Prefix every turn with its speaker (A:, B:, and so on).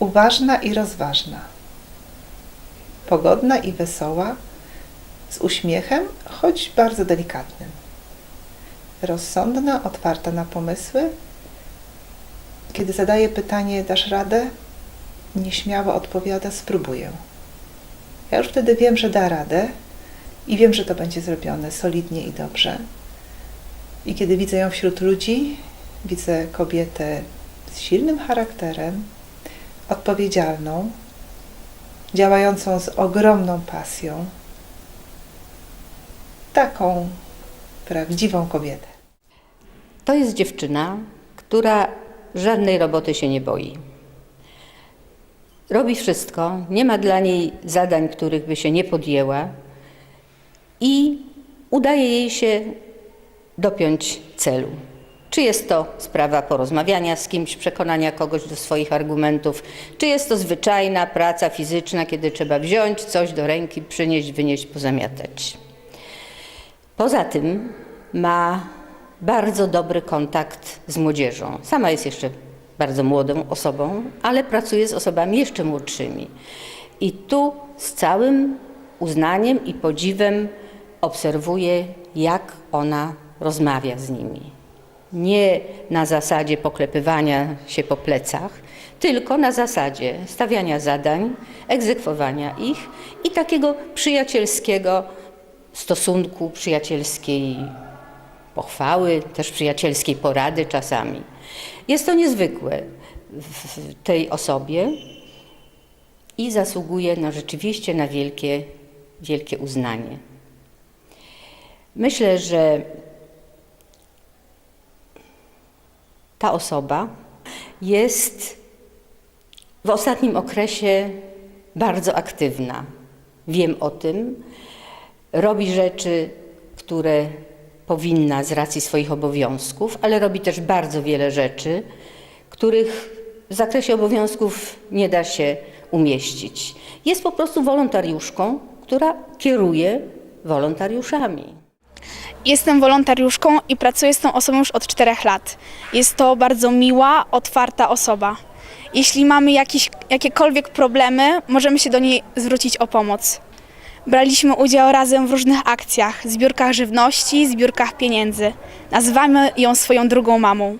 A: uważna i rozważna, pogodna i wesoła, z uśmiechem, choć bardzo delikatnym, rozsądna, otwarta na pomysły. Kiedy zadaje pytanie, dasz radę? Nieśmiało odpowiada, spróbuję. Ja już wtedy wiem, że da radę i wiem, że to będzie zrobione solidnie i dobrze. I kiedy widzę ją wśród ludzi, widzę kobietę z silnym charakterem, odpowiedzialną, działającą z ogromną pasją, taką prawdziwą kobietę.
B: To jest dziewczyna, która żadnej roboty się nie boi. Robi wszystko, nie ma dla niej zadań, których by się nie podjęła i udaje jej się dopiąć celu. Czy jest to sprawa porozmawiania z kimś, przekonania kogoś do swoich argumentów, czy jest to zwyczajna praca fizyczna, kiedy trzeba wziąć coś do ręki, przynieść, wynieść, pozamiatać. Poza tym ma bardzo dobry kontakt z młodzieżą. Sama jest jeszcze bardzo młodą osobą, ale pracuje z osobami jeszcze młodszymi. I tu z całym uznaniem i podziwem obserwuję, jak ona rozmawia z nimi. Nie na zasadzie poklepywania się po plecach, tylko na zasadzie stawiania zadań, egzekwowania ich i takiego przyjacielskiego stosunku, przyjacielskiej pochwały, też przyjacielskiej porady czasami. Jest to niezwykłe w tej osobie i zasługuje na rzeczywiście na wielkie, wielkie uznanie. Myślę, że ta osoba jest w ostatnim okresie bardzo aktywna. Wiem o tym. Robi rzeczy, które powinna z racji swoich obowiązków, ale robi też bardzo wiele rzeczy, których w zakresie obowiązków nie da się umieścić. Jest po prostu wolontariuszką, która kieruje wolontariuszami.
C: Jestem wolontariuszką i pracuję z tą osobą już od czterech lat. Jest to bardzo miła, otwarta osoba. Jeśli mamy jakieś, jakiekolwiek problemy, możemy się do niej zwrócić o pomoc. Braliśmy udział razem w różnych akcjach, zbiórkach żywności, zbiórkach pieniędzy. Nazywamy ją swoją drugą mamą.